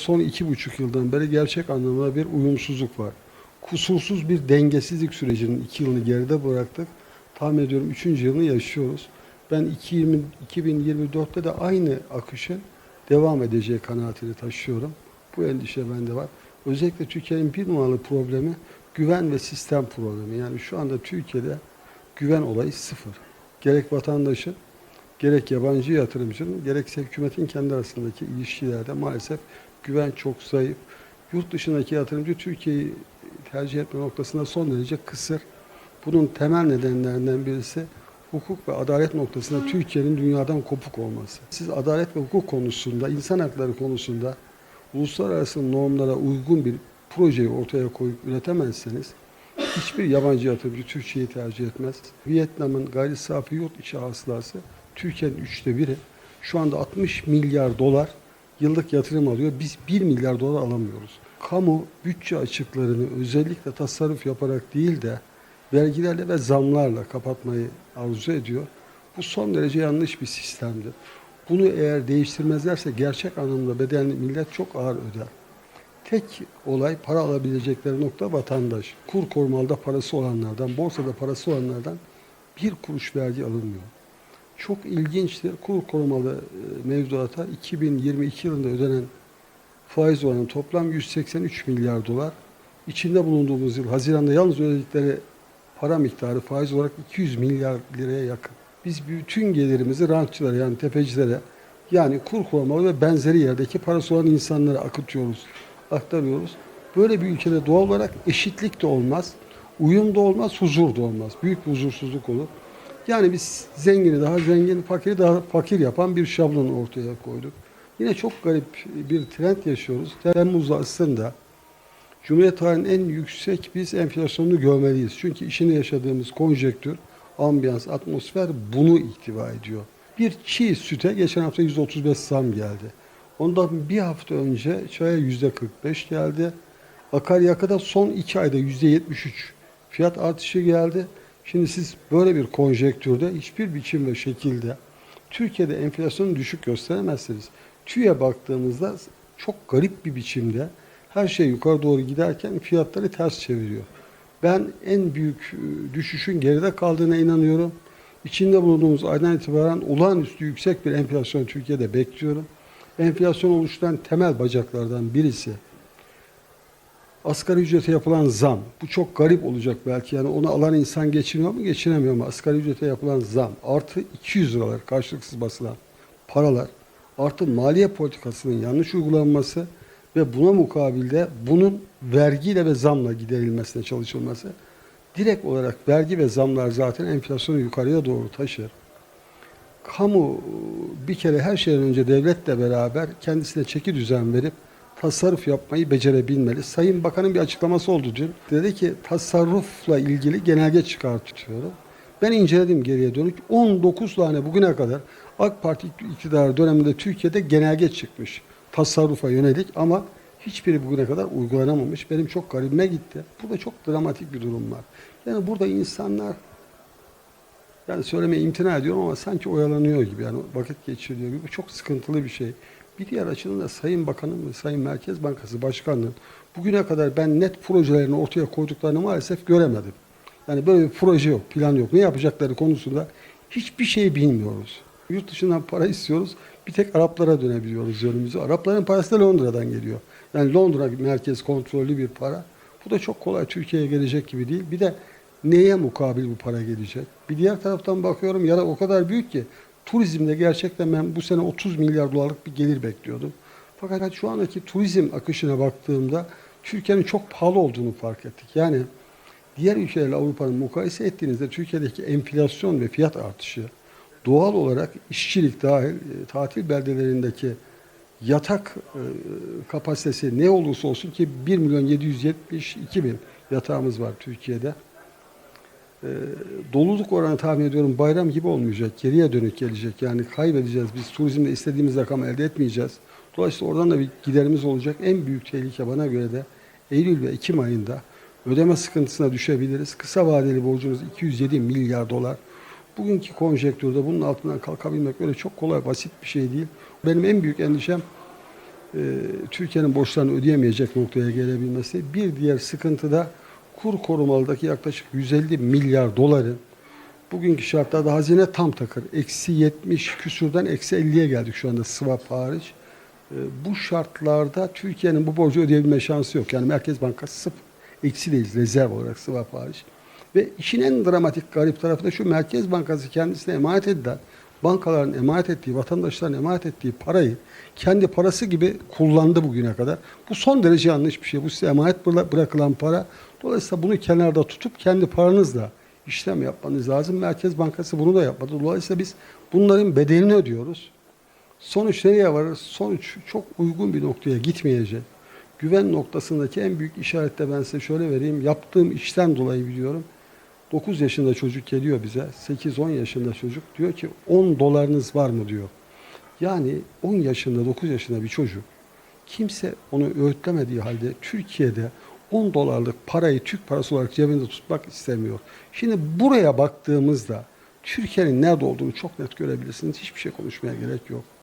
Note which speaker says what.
Speaker 1: Son iki buçuk yıldan beri gerçek anlamda bir uyumsuzluk var. Kusursuz bir dengesizlik sürecinin iki yılını geride bıraktık. Tahmin ediyorum üçüncü yılını yaşıyoruz. Ben 2020, 2024'te de aynı akışın devam edeceği kanaatini taşıyorum. Bu endişe bende var. Özellikle Türkiye'nin bir numaralı problemi güven ve sistem problemi. Yani şu anda Türkiye'de güven olayı sıfır. Gerek vatandaşın, gerek yabancı yatırımcının, gerekse hükümetin kendi arasındaki ilişkilerde maalesef güven çok zayıf. Yurt dışındaki yatırımcı Türkiye'yi tercih etme noktasında son derece kısır. Bunun temel nedenlerinden birisi hukuk ve adalet noktasında Türkiye'nin dünyadan kopuk olması. Siz adalet ve hukuk konusunda, insan hakları konusunda uluslararası normlara uygun bir projeyi ortaya koyup üretemezseniz hiçbir yabancı yatırımcı Türkiye'yi tercih etmez. Vietnam'ın gayri safi yurt içi hasılası Türkiye'nin üçte biri. Şu anda 60 milyar dolar yıllık yatırım alıyor. Biz 1 milyar dolar alamıyoruz. Kamu bütçe açıklarını özellikle tasarruf yaparak değil de vergilerle ve zamlarla kapatmayı arzu ediyor. Bu son derece yanlış bir sistemdir. Bunu eğer değiştirmezlerse gerçek anlamda bedelini millet çok ağır öder. Tek olay para alabilecekleri nokta vatandaş. Kur korumalıda parası olanlardan, borsada parası olanlardan bir kuruş vergi alınmıyor. Çok ilginçtir. Kur korumalı e, mevduata 2022 yılında ödenen faiz oranı toplam 183 milyar dolar. İçinde bulunduğumuz yıl Haziran'da yalnız ödedikleri para miktarı faiz olarak 200 milyar liraya yakın. Biz bütün gelirimizi rantçılara yani tefecilere yani kur korumalı ve benzeri yerdeki parası olan insanlara akıtıyoruz, aktarıyoruz. Böyle bir ülkede doğal olarak eşitlik de olmaz, uyum da olmaz, huzur da olmaz. Büyük bir huzursuzluk olur. Yani biz zengini daha zengin, fakiri daha fakir yapan bir şablon ortaya koyduk. Yine çok garip bir trend yaşıyoruz. Temmuz aslında Cumhuriyet tarihinin en yüksek biz enflasyonunu görmeliyiz. Çünkü içinde yaşadığımız konjektür, ambiyans, atmosfer bunu ihtiva ediyor. Bir çiğ süte geçen hafta %35 zam geldi. Ondan bir hafta önce çaya %45 geldi. Akaryakıda son iki ayda %73 fiyat artışı geldi. Şimdi siz böyle bir konjektürde hiçbir biçim ve şekilde Türkiye'de enflasyonu düşük gösteremezsiniz. TÜİ'ye baktığımızda çok garip bir biçimde her şey yukarı doğru giderken fiyatları ters çeviriyor. Ben en büyük e, düşüşün geride kaldığına inanıyorum. İçinde bulunduğumuz aydan itibaren olağanüstü yüksek bir enflasyon Türkiye'de bekliyorum. Enflasyon oluşturan temel bacaklardan birisi asgari ücrete yapılan zam. Bu çok garip olacak belki. Yani onu alan insan geçiniyor mu geçinemiyor mu? Asgari ücrete yapılan zam artı 200 liralar karşılıksız basılan paralar artı maliye politikasının yanlış uygulanması ve buna mukabilde bunun vergiyle ve zamla giderilmesine çalışılması direkt olarak vergi ve zamlar zaten enflasyonu yukarıya doğru taşır. Kamu bir kere her şeyden önce devletle beraber kendisine çeki düzen verip tasarruf yapmayı becerebilmeli. Sayın Bakan'ın bir açıklaması oldu dün. Dedi ki tasarrufla ilgili genelge çıkartıyorum. Ben inceledim geriye dönük. 19 tane bugüne kadar AK Parti iktidarı döneminde Türkiye'de genelge çıkmış. Tasarrufa yönelik ama hiçbiri bugüne kadar uygulanamamış. Benim çok garibime gitti. Burada çok dramatik bir durum var. Yani burada insanlar yani söylemeye imtina ediyorum ama sanki oyalanıyor gibi yani vakit geçiriyor gibi çok sıkıntılı bir şey. Bir diğer açıdan da Sayın Bakanım ve Sayın Merkez Bankası Başkanı'nın bugüne kadar ben net projelerini ortaya koyduklarını maalesef göremedim. Yani böyle bir proje yok, plan yok. Ne yapacakları konusunda hiçbir şey bilmiyoruz. Yurt dışından para istiyoruz. Bir tek Araplara dönebiliyoruz yönümüzü. Arapların parası da Londra'dan geliyor. Yani Londra merkez kontrollü bir para. Bu da çok kolay Türkiye'ye gelecek gibi değil. Bir de neye mukabil bu para gelecek? Bir diğer taraftan bakıyorum yara o kadar büyük ki turizmde gerçekten ben bu sene 30 milyar dolarlık bir gelir bekliyordum. Fakat şu andaki turizm akışına baktığımda Türkiye'nin çok pahalı olduğunu fark ettik. Yani diğer ülkelerle Avrupa'nın mukayese ettiğinizde Türkiye'deki enflasyon ve fiyat artışı doğal olarak işçilik dahil e, tatil beldelerindeki yatak e, kapasitesi ne olursa olsun ki 1 milyon 772 bin yatağımız var Türkiye'de. E, doluluk oranı tahmin ediyorum bayram gibi olmayacak. Geriye dönük gelecek. Yani kaybedeceğiz. Biz turizmde istediğimiz rakamı elde etmeyeceğiz. Dolayısıyla oradan da bir giderimiz olacak. En büyük tehlike bana göre de Eylül ve Ekim ayında ödeme sıkıntısına düşebiliriz. Kısa vadeli borcumuz 207 milyar dolar. Bugünkü konjektürde bunun altından kalkabilmek öyle çok kolay, basit bir şey değil. Benim en büyük endişem e, Türkiye'nin borçlarını ödeyemeyecek noktaya gelebilmesi. Bir diğer sıkıntı da kur korumalıdaki yaklaşık 150 milyar doların bugünkü şartlarda hazine tam takır. Eksi 70 küsürden eksi 50'ye geldik şu anda swap hariç. E, bu şartlarda Türkiye'nin bu borcu ödeyebilme şansı yok. Yani Merkez Bankası sıfır. Eksideyiz rezerv olarak swap hariç. Ve işin en dramatik garip tarafı da şu Merkez Bankası kendisine emanet edilen bankaların emanet ettiği, vatandaşların emanet ettiği parayı kendi parası gibi kullandı bugüne kadar. Bu son derece yanlış bir şey. Bu size emanet bıra- bırakılan para. Dolayısıyla bunu kenarda tutup kendi paranızla işlem yapmanız lazım. Merkez Bankası bunu da yapmadı. Dolayısıyla biz bunların bedelini ödüyoruz. Sonuç nereye varır? Sonuç çok uygun bir noktaya gitmeyecek. Güven noktasındaki en büyük işaret de ben size şöyle vereyim. Yaptığım işten dolayı biliyorum. 9 yaşında çocuk geliyor bize. 8-10 yaşında çocuk. Diyor ki 10 dolarınız var mı diyor. Yani 10 yaşında 9 yaşında bir çocuk. Kimse onu öğütlemediği halde Türkiye'de 10 dolarlık parayı Türk parası olarak cebinde tutmak istemiyor. Şimdi buraya baktığımızda Türkiye'nin nerede olduğunu çok net görebilirsiniz. Hiçbir şey konuşmaya gerek yok.